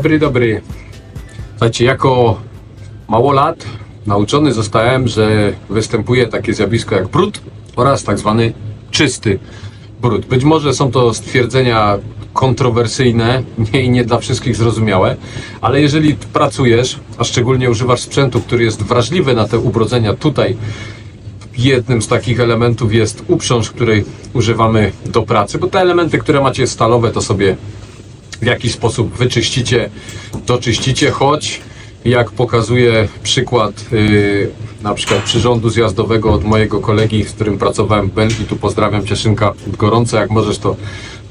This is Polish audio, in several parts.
Dobry, dobry. Słuchajcie, jako małolat nauczony zostałem, że występuje takie zjawisko jak brud oraz tak zwany czysty brud. Być może są to stwierdzenia kontrowersyjne i nie dla wszystkich zrozumiałe, ale jeżeli pracujesz, a szczególnie używasz sprzętu, który jest wrażliwy na te ubrodzenia tutaj, jednym z takich elementów jest uprząż, której używamy do pracy, bo te elementy, które macie stalowe, to sobie w jakiś sposób wyczyścicie, doczyścicie, choć jak pokazuje przykład yy, na przykład przyrządu zjazdowego od mojego kolegi, z którym pracowałem w Belgii, tu pozdrawiam Cieszynka gorąco, jak możesz to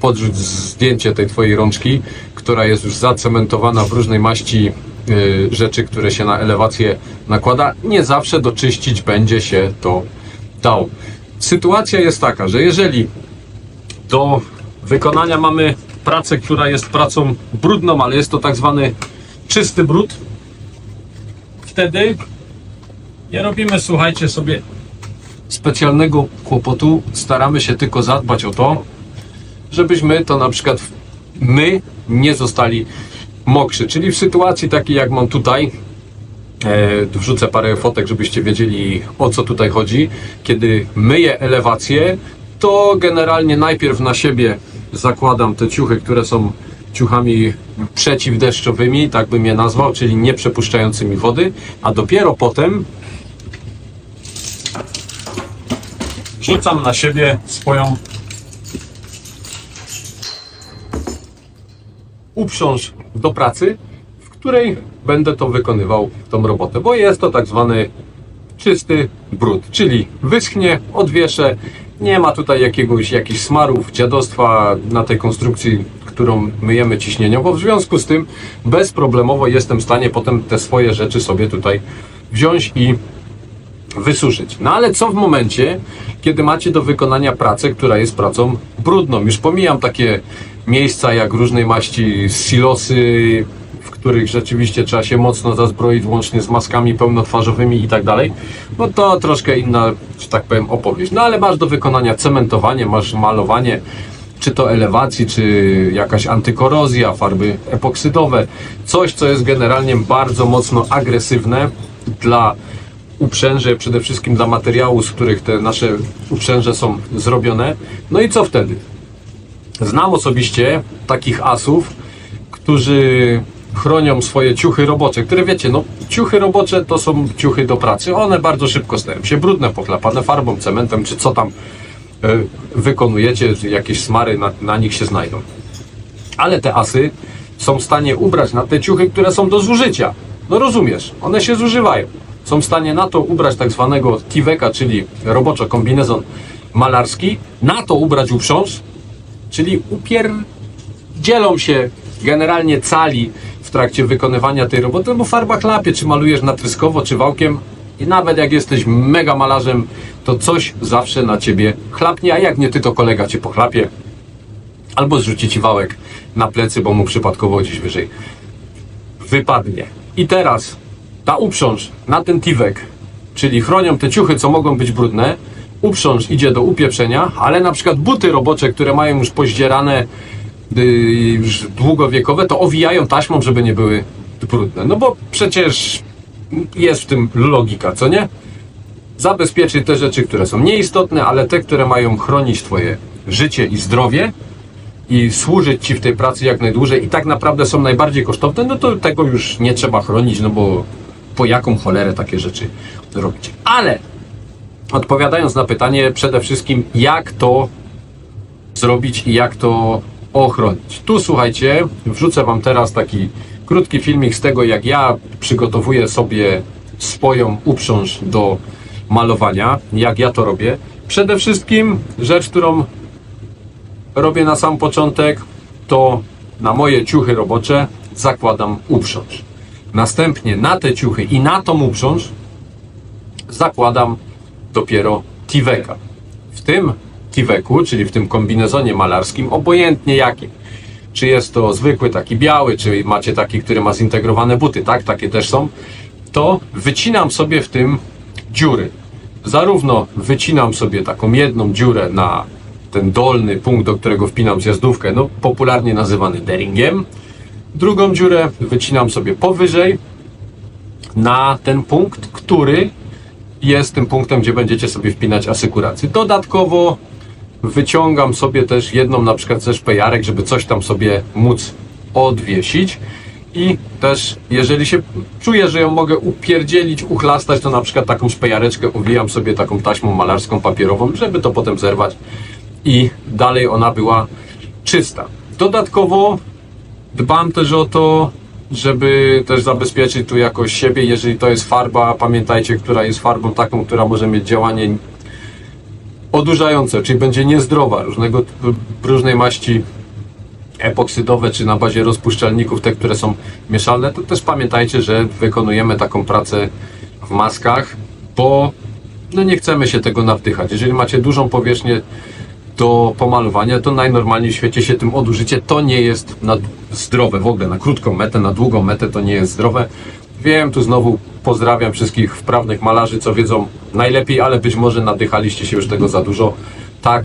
podrzuć zdjęcie tej twojej rączki, która jest już zacementowana w różnej maści yy, rzeczy, które się na elewację nakłada. Nie zawsze doczyścić będzie się to dało. Sytuacja jest taka, że jeżeli do wykonania mamy pracę, która jest pracą brudną, ale jest to tak zwany czysty brud. Wtedy nie robimy, słuchajcie sobie, specjalnego kłopotu. Staramy się tylko zadbać o to, żebyśmy to na przykład my nie zostali mokrzy. Czyli w sytuacji takiej jak mam tutaj, E, wrzucę parę fotek, żebyście wiedzieli o co tutaj chodzi. Kiedy myję elewację, to generalnie najpierw na siebie zakładam te ciuchy, które są ciuchami przeciwdeszczowymi, tak bym je nazwał, czyli nie przepuszczającymi wody, a dopiero potem rzucam na siebie swoją uprząż do pracy, w której będę to wykonywał, tą robotę, bo jest to tak zwany czysty brud, czyli wyschnie, odwieszę, nie ma tutaj jakiegoś, jakichś smarów, dziadostwa na tej konstrukcji, którą myjemy ciśnieniowo, w związku z tym bezproblemowo jestem w stanie potem te swoje rzeczy sobie tutaj wziąć i wysuszyć. No ale co w momencie, kiedy macie do wykonania pracę, która jest pracą brudną? Już pomijam takie miejsca jak różnej maści silosy, których rzeczywiście trzeba się mocno zazbroić, łącznie z maskami pełnotwarzowymi i tak dalej. No to troszkę inna, że tak powiem, opowieść. No ale masz do wykonania cementowanie, masz malowanie, czy to elewacji, czy jakaś antykorozja, farby epoksydowe. Coś, co jest generalnie bardzo mocno agresywne dla uprzęże, przede wszystkim dla materiału, z których te nasze uprzęże są zrobione. No i co wtedy? Znam osobiście takich asów, którzy chronią swoje ciuchy robocze, które wiecie, no ciuchy robocze to są ciuchy do pracy. One bardzo szybko stają się brudne, pochlapane farbą, cementem, czy co tam e, wykonujecie, jakieś smary na, na nich się znajdą. Ale te asy są w stanie ubrać na te ciuchy, które są do zużycia. No rozumiesz, one się zużywają. Są w stanie na to ubrać tak zwanego tiweka, czyli roboczo kombinezon malarski, na to ubrać uprząż, czyli upierdzielą się generalnie cali w trakcie wykonywania tej roboty, bo farba chlapie, czy malujesz natryskowo, czy wałkiem. I nawet jak jesteś mega malarzem, to coś zawsze na ciebie chlapnie, a jak nie ty, to kolega cię pochlapie. Albo zrzuci ci wałek na plecy, bo mu przypadkowo gdzieś wyżej wypadnie. I teraz ta uprząż na ten tiwek, czyli chronią te ciuchy, co mogą być brudne, uprząż idzie do upieprzenia, ale na przykład buty robocze, które mają już poździerane y, już długowiekowe, to owijają taśmą, żeby nie były brudne. No bo przecież jest w tym logika, co nie? Zabezpieczyć te rzeczy, które są nieistotne, ale te, które mają chronić Twoje życie i zdrowie i służyć Ci w tej pracy jak najdłużej i tak naprawdę są najbardziej kosztowne, no to tego już nie trzeba chronić, no bo po jaką cholerę takie rzeczy robić. Ale odpowiadając na pytanie, przede wszystkim jak to zrobić i jak to ochronić. Tu słuchajcie, wrzucę Wam teraz taki krótki filmik z tego, jak ja przygotowuję sobie swoją uprząż do malowania, jak ja to robię. Przede wszystkim rzecz, którą robię na sam początek, to na moje ciuchy robocze zakładam uprząż. Następnie na te ciuchy i na tą uprząż zakładam dopiero tiweka. W tym tiweku, czyli w tym kombinezonie malarskim, obojętnie jakim, czy jest to zwykły taki biały, czy macie taki, który ma zintegrowane buty, tak, takie też są, to wycinam sobie w tym dziury. Zarówno wycinam sobie taką jedną dziurę na ten dolny punkt, do którego wpinam zjazdówkę, no popularnie nazywany deringiem, Drugą dziurę wycinam sobie powyżej na ten punkt, który jest tym punktem, gdzie będziecie sobie wpinać asekurację. Dodatkowo wyciągam sobie też jedną na przykład ze szpejarek, żeby coś tam sobie móc odwiesić. I też, jeżeli się czuję, że ją mogę upierdzielić, uchlastać, to na przykład taką szpejareczkę uwijam sobie taką taśmą malarską papierową, żeby to potem zerwać i dalej ona była czysta. Dodatkowo dbam też o to, żeby też zabezpieczyć tu jakoś siebie, jeżeli to jest farba, pamiętajcie, która jest farbą taką, która może mieć działanie odurzające, czyli będzie niezdrowa, różnego, różnej maści epoksydowe, czy na bazie rozpuszczalników, te, które są mieszalne, to też pamiętajcie, że wykonujemy taką pracę w maskach, bo no nie chcemy się tego nawdychać. Jeżeli macie dużą powierzchnię do pomalowania, to najnormalniej w świecie się tym odużycie. To nie jest na zdrowe w ogóle, na krótką metę, na długą metę to nie jest zdrowe. Wiem, tu znowu pozdrawiam wszystkich wprawnych malarzy, co wiedzą najlepiej, ale być może nadychaliście się już tego za dużo. Tak,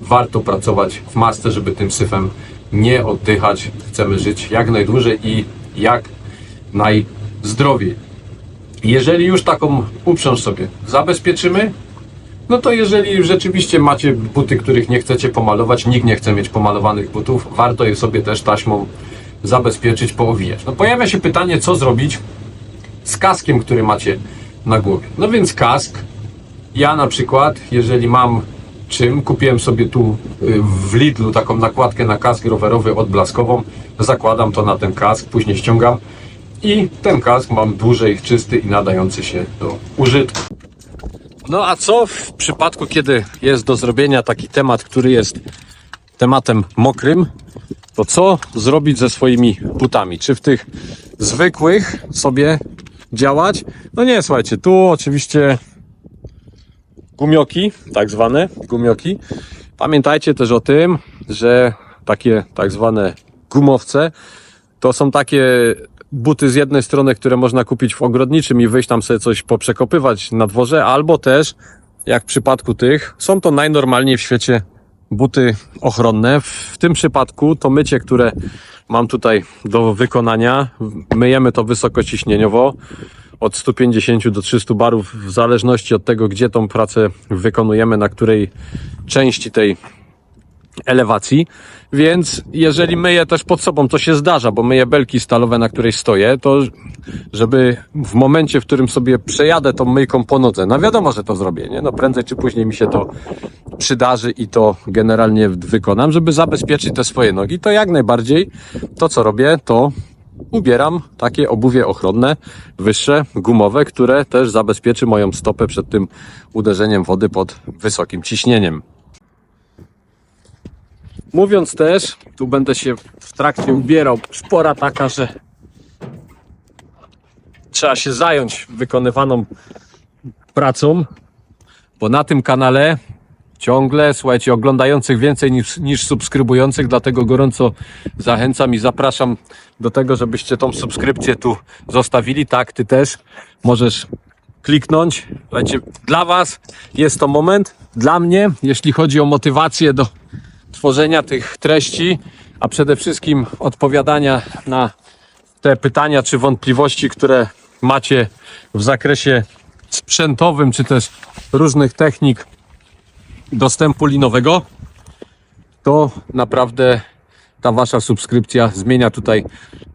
warto pracować w masce, żeby tym syfem nie oddychać. Chcemy żyć jak najdłużej i jak najzdrowiej. Jeżeli już taką uprząż sobie zabezpieczymy, no to jeżeli rzeczywiście macie buty, których nie chcecie pomalować, nikt nie chce mieć pomalowanych butów, warto je sobie też taśmą zabezpieczyć, poowijać. No pojawia się pytanie, co zrobić z kaskiem, który macie na głowie. No więc kask, ja na przykład, jeżeli mam czym, kupiłem sobie tu y, w Lidlu taką nakładkę na kask rowerowy odblaskową, zakładam to na ten kask, później ściągam i ten kask mam dłużej czysty i nadający się do użytku. No a co w przypadku, kiedy jest do zrobienia taki temat, który jest tematem mokrym, to co zrobić ze swoimi butami? Czy w tych zwykłych sobie działać? No nie, słuchajcie, tu oczywiście gumioki, tak zwane gumioki. Pamiętajcie też o tym, że takie tak zwane gumowce to są takie buty z jednej strony, które można kupić w ogrodniczym i wyjść tam sobie coś poprzekopywać na dworze, albo też, jak w przypadku tych, są to najnormalniej w świecie buty ochronne. W tym przypadku to mycie, które mam tutaj do wykonania, myjemy to wysokociśnieniowo od 150 do 300 barów, w zależności od tego, gdzie tą pracę wykonujemy, na której części tej elewacji, więc jeżeli myję też pod sobą, to się zdarza, bo myję belki stalowe, na której stoję, to żeby w momencie, w którym sobie przejadę tą myjką po nodze, no wiadomo, że to zrobię, nie? No prędzej czy później mi się to przydarzy i to generalnie wykonam, żeby zabezpieczyć te swoje nogi, to jak najbardziej to, co robię, to ubieram takie obuwie ochronne, wyższe, gumowe, które też zabezpieczy moją stopę przed tym uderzeniem wody pod wysokim ciśnieniem. Mówiąc też, tu będę się w trakcie ubierał, szpora taka, że trzeba się zająć wykonywaną pracą, bo na tym kanale ciągle, słuchajcie, oglądających więcej niż, niż subskrybujących, dlatego gorąco zachęcam i zapraszam do tego, żebyście tą subskrypcję tu zostawili. Tak, ty też możesz kliknąć. Słuchajcie, dla Was jest to moment, dla mnie, jeśli chodzi o motywację do tworzenia tych treści, a przede wszystkim odpowiadania na te pytania czy wątpliwości, które macie w zakresie sprzętowym, czy też różnych technik dostępu linowego, to naprawdę ta wasza subskrypcja zmienia tutaj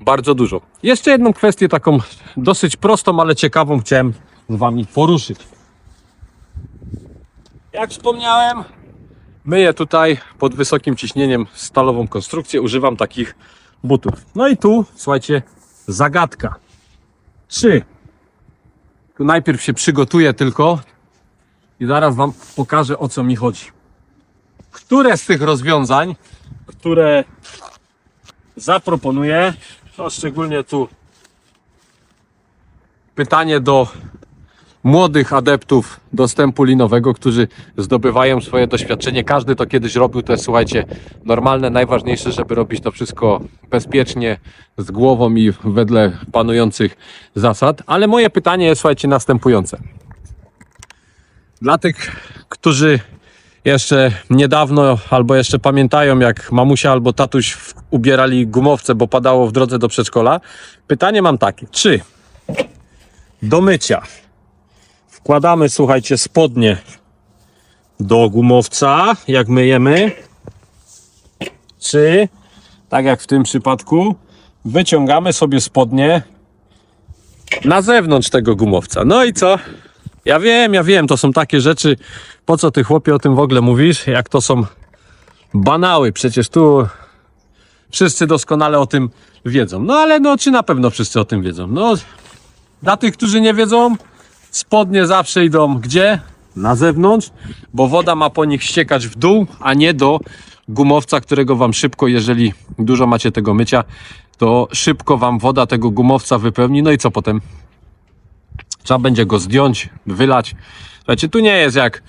bardzo dużo. Jeszcze jedną kwestię taką dosyć prostą, ale ciekawą chciałem z wami poruszyć. Jak wspomniałem, myję tutaj pod wysokim ciśnieniem stalową konstrukcję, używam takich butów. No i tu, słuchajcie, zagadka. Czy tu najpierw się przygotuję tylko i zaraz Wam pokażę o co mi chodzi. Które z tych rozwiązań, które zaproponuję, to szczególnie tu pytanie do młodych adeptów dostępu linowego, którzy zdobywają swoje doświadczenie. Każdy to kiedyś robił, to jest słuchajcie, normalne, najważniejsze, żeby robić to wszystko bezpiecznie, z głową i wedle panujących zasad. Ale moje pytanie jest słuchajcie następujące. Dla tych, którzy jeszcze niedawno, albo jeszcze pamiętają, jak mamusia albo tatuś ubierali gumowce, bo padało w drodze do przedszkola. Pytanie mam takie, czy do mycia wkładamy, słuchajcie, spodnie do gumowca, jak myjemy, czy tak jak w tym przypadku, wyciągamy sobie spodnie na zewnątrz tego gumowca. No i co? Ja wiem, ja wiem, to są takie rzeczy. Po co ty chłopie o tym w ogóle mówisz? Jak to są banały, przecież tu wszyscy doskonale o tym wiedzą. No ale no, czy na pewno wszyscy o tym wiedzą? No, dla tych, którzy nie wiedzą, spodnie zawsze idą gdzie? Na zewnątrz, bo woda ma po nich ściekać w dół, a nie do gumowca, którego wam szybko, jeżeli dużo macie tego mycia, to szybko wam woda tego gumowca wypełni. No i co potem? Trzeba będzie go zdjąć, wylać. Słuchajcie, tu nie jest jak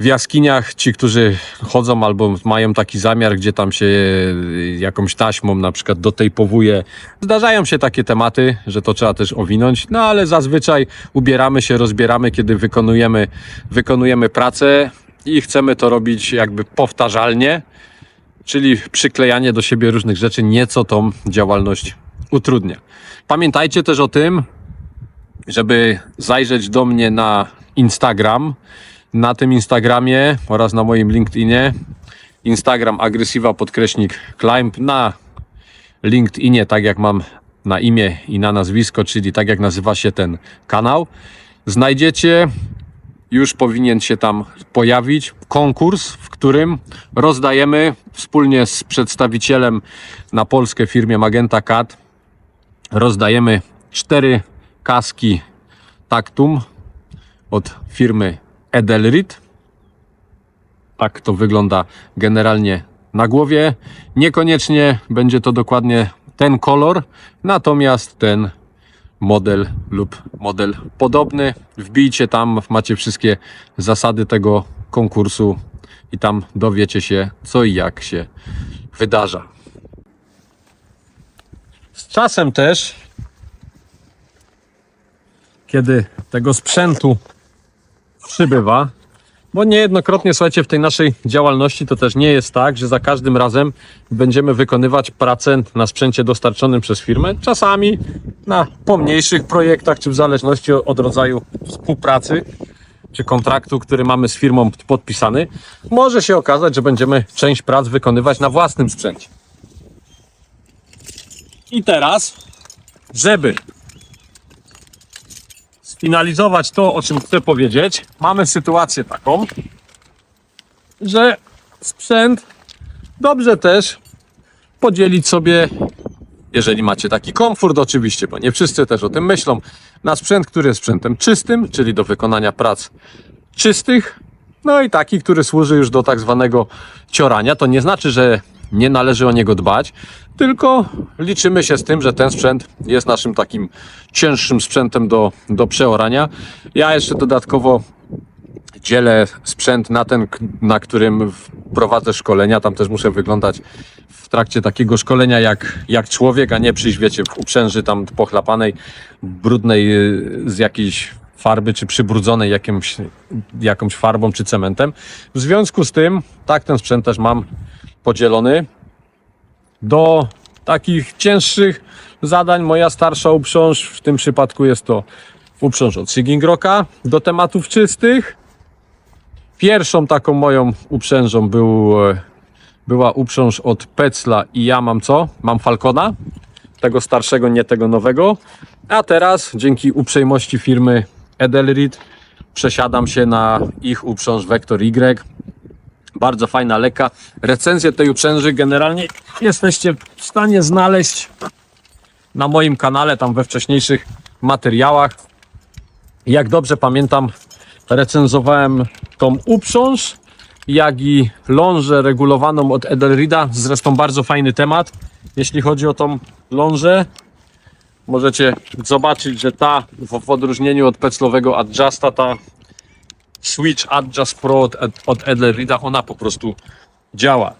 w jaskiniach ci, którzy chodzą albo mają taki zamiar, gdzie tam się y, jakąś taśmą na przykład dotejpowuje. Zdarzają się takie tematy, że to trzeba też owinąć, no ale zazwyczaj ubieramy się, rozbieramy, kiedy wykonujemy, wykonujemy pracę i chcemy to robić jakby powtarzalnie, czyli przyklejanie do siebie różnych rzeczy nieco tą działalność utrudnia. Pamiętajcie też o tym, żeby zajrzeć do mnie na Instagram. Na tym Instagramie oraz na moim LinkedInie. Instagram agresywa podkreśnik climb. Na LinkedInie, tak jak mam na imię i na nazwisko, czyli tak jak nazywa się ten kanał, znajdziecie, już powinien się tam pojawić konkurs, w którym rozdajemy wspólnie z przedstawicielem na Polskę firmie Magenta Cat rozdajemy cztery kaski Taktum od firmy Edelrid. Tak to wygląda generalnie na głowie. Niekoniecznie będzie to dokładnie ten kolor, natomiast ten model lub model podobny. Wbijcie tam, macie wszystkie zasady tego konkursu i tam dowiecie się, co i jak się wydarza. Z czasem też kiedy tego sprzętu przybywa, bo niejednokrotnie, słuchajcie, w tej naszej działalności to też nie jest tak, że za każdym razem będziemy wykonywać pracę na sprzęcie dostarczonym przez firmę. Czasami na pomniejszych projektach, czy w zależności od rodzaju współpracy, czy kontraktu, który mamy z firmą podpisany, może się okazać, że będziemy część prac wykonywać na własnym sprzęcie. I teraz, żeby sfinalizować to, o czym chcę powiedzieć, mamy sytuację taką, że sprzęt dobrze też podzielić sobie, jeżeli macie taki komfort oczywiście, bo nie wszyscy też o tym myślą, na sprzęt, który jest sprzętem czystym, czyli do wykonania prac czystych, no i taki, który służy już do tak zwanego ciorania. To nie znaczy, że nie należy o niego dbać, tylko liczymy się z tym, że ten sprzęt jest naszym takim cięższym sprzętem do, do przeorania. Ja jeszcze dodatkowo dzielę sprzęt na ten, na którym prowadzę szkolenia. Tam też muszę wyglądać w trakcie takiego szkolenia jak, jak człowiek, a nie przyjść, wiecie, w uprzęży tam pochlapanej, brudnej y, z jakiejś farby, czy przybrudzonej jakimś, jakąś farbą, czy cementem. W związku z tym, tak ten sprzęt też mam podzielony do takich cięższych zadań. Moja starsza uprząż, w tym przypadku jest to uprząż od Sigging do tematów czystych. Pierwszą taką moją uprzężą był, była uprząż od Pecla i ja mam co? Mam Falcona, tego starszego, nie tego nowego. A teraz dzięki uprzejmości firmy Edelrid przesiadam się na ich uprząż Vector Y. Bardzo fajna leka. Recenzję tej uprzęży generalnie jesteście w stanie znaleźć na moim kanale, tam we wcześniejszych materiałach. Jak dobrze pamiętam, recenzowałem tą uprząż, jak i lążę regulowaną od Edelrida. Zresztą bardzo fajny temat, jeśli chodzi o tą lążę. Możecie zobaczyć, że ta w, w odróżnieniu od peclowego Adjusta, ta Switch Adjust Pro od, od Edelrida, ona po prostu działa.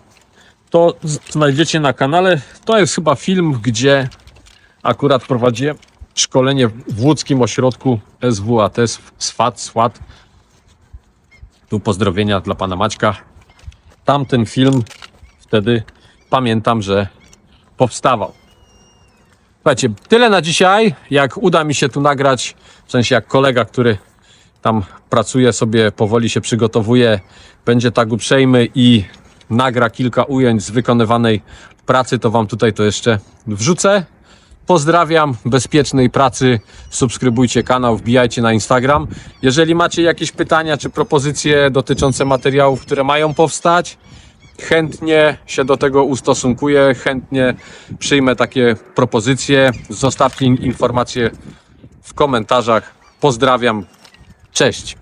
To znajdziecie na kanale. To jest chyba film, gdzie akurat prowadziłem szkolenie w łódzkim ośrodku SWAT, SWAT, SWAT. Tu pozdrowienia dla pana Maćka. Tamten film wtedy pamiętam, że powstawał. Słuchajcie, tyle na dzisiaj. Jak uda mi się tu nagrać, w sensie jak kolega, który tam pracuje sobie, powoli się przygotowuje, będzie tak uprzejmy i nagra kilka ujęć z wykonywanej pracy, to wam tutaj to jeszcze wrzucę. Pozdrawiam, bezpiecznej pracy, subskrybujcie kanał, wbijajcie na Instagram. Jeżeli macie jakieś pytania czy propozycje dotyczące materiałów, które mają powstać, chętnie się do tego ustosunkuję, chętnie przyjmę takie propozycje. Zostawcie in- informacje w komentarzach. Pozdrawiam, cześć.